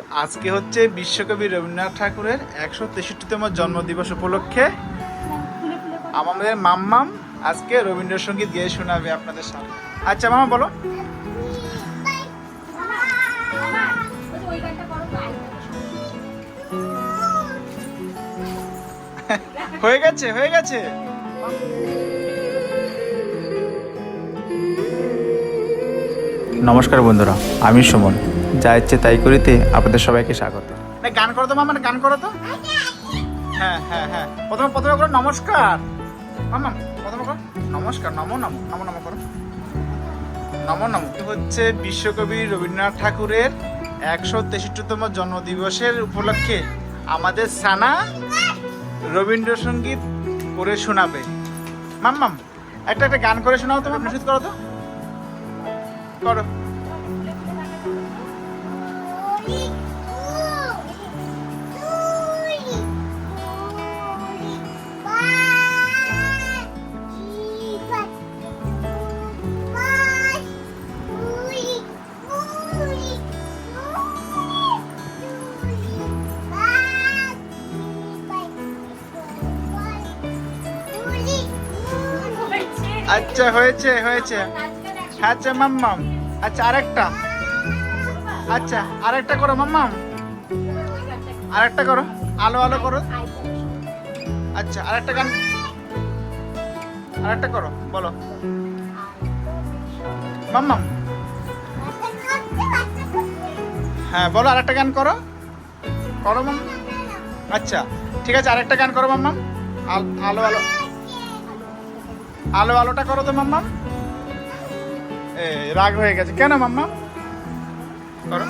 তো আজকে হচ্ছে বিশ্বকবি রবীন্দ্রনাথ ঠাকুরের একশো তেষট্টিতম জন্মদিবস উপলক্ষে আমাদের মাম্মাম আজকে রবীন্দ্রসঙ্গীত গিয়ে শোনাবে আপনাদের সামনে। আচ্ছা মামা বলো। হয়ে গেছে হয়ে গেছে। নমস্কার বন্ধুরা, আমি সুমন। যা ইচ্ছে তাই করিতে আপনাদের সবাইকে স্বাগত। গান করো তো মামা গান করো তো। হ্যাঁ হ্যাঁ হ্যাঁ। প্রথমে প্রথমে করো নমস্কার। মামা, প্রথমে করো নমস্কার, নমো নমো নমো নমো করো। নমো নমো। হচ্ছে বিশ্বকবি রবীন্দ্রনাথ ঠাকুরের একশো তেষট্টিতম জন্মদিবসের উপলক্ষে আমাদের সানা রবীন্দ্রসঙ্গীত করে শোনাবে। মাম্মাম একটা একটা গান করে শোনাও তোমার প্রস্তুত করো তো। করো। আচ্ছা হয়েছে হয়েছে। আচ্ছা মাম্মাম। আচ্ছা আরেকটা। আচ্ছা আরেকটা করো, মাম্মাম। আরেকটা করো। আলো আলো করো। আচ্ছা আরেকটা গান। আরেকটা করো, বলো। মাম্মাম। হ্যাঁ বলো, আরেকটা গান করো। করো মাম্মা আচ্ছা ঠিক আছে, আরেকটা গান করো, মাম্মাম। আল- আলো। আলো আলো আলোটা করো তো মাম্মা। এ রাগ হয়ে গেছে। কেন মাম্মা? করো।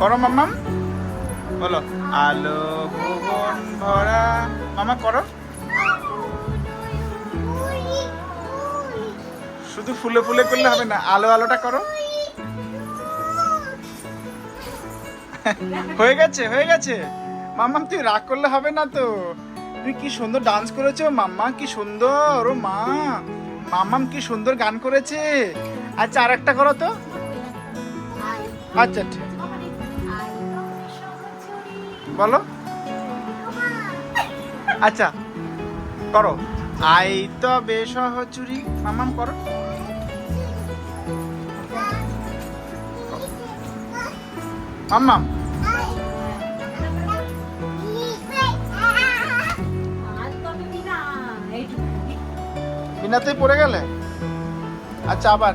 করো মাম্মাম বলো। আলো ভুবন ভরা মামা করো। শুধু ফুলে ফুলে করলে হবে না, আলো আলোটা করো। হয়ে গেছে হয়ে গেছে। মাম্মাম তুই রাগ করলে হবে না তো। তুই কি সুন্দর ডান্স করেছ? মাম্মা, কি সুন্দর, ও মা। মাম্মাম কি সুন্দর গান করেছে। আচ্ছা আর একটা করো তো। আচ্ছা ঠিক বলো। আচ্ছা করো। আই তবে সহচুরি মামাম করো। মাম্মাম। বিনাতেই পড়ে গেলে? আচ্ছা আবার।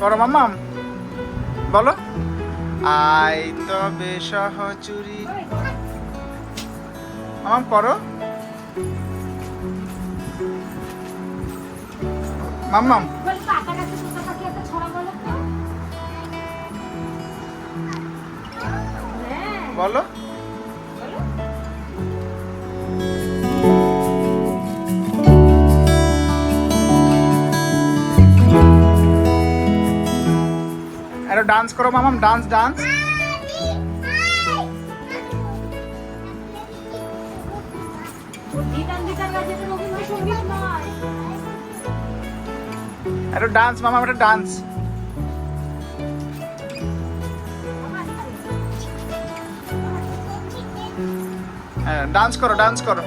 করো মাম্মাম। বলো। আই তবে সহচুরি। মামাম করো। মাম্মাম। বলো। ডান্স করো মামাম ডান্স ডান্স আরে ডান্স মামাম একটা ডান্স ডান্স করো ডান্স করো।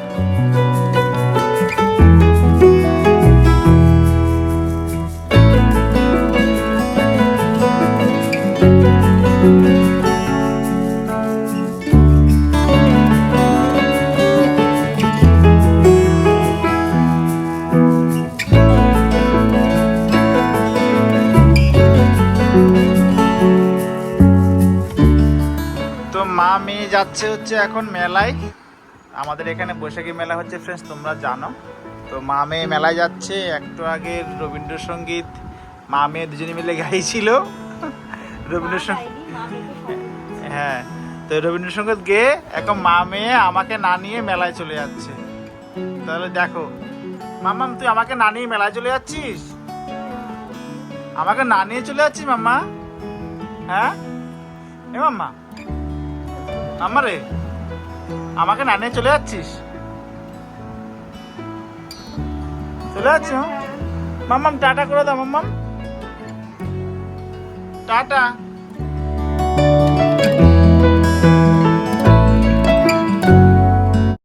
তো মা যাচ্ছে হচ্ছে এখন মেলায়। আমাদের এখানে বৈশাখী মেলা হচ্ছে ফ্রেন্ডস তোমরা জানো। তো মা মেয়ে মেলায় যাচ্ছে। একটু আগে রবীন্দ্রসঙ্গীত মা মেয়ে দুজনে মিলে গাইছিল। রবীন্দ্রসঙ্গীত হ্যাঁ তো রবীন্দ্রসঙ্গীত গেয়ে এখন মা মেয়ে আমাকে না নিয়ে মেলায় চলে যাচ্ছে। তাহলে দেখো মাম্মাম তুই আমাকে না নিয়ে মেলায় চলে যাচ্ছিস? আমাকে না নিয়ে চলে যাচ্ছিস, মাম্মা? হ্যাঁ? এ মাম্মা মাম্মা রে আমাকে না নিয়ে চলে যাচ্ছিস? চলে যাচ্ছি মাম্মাম, টাটা করে দাও, মাম্মাম। টাটা।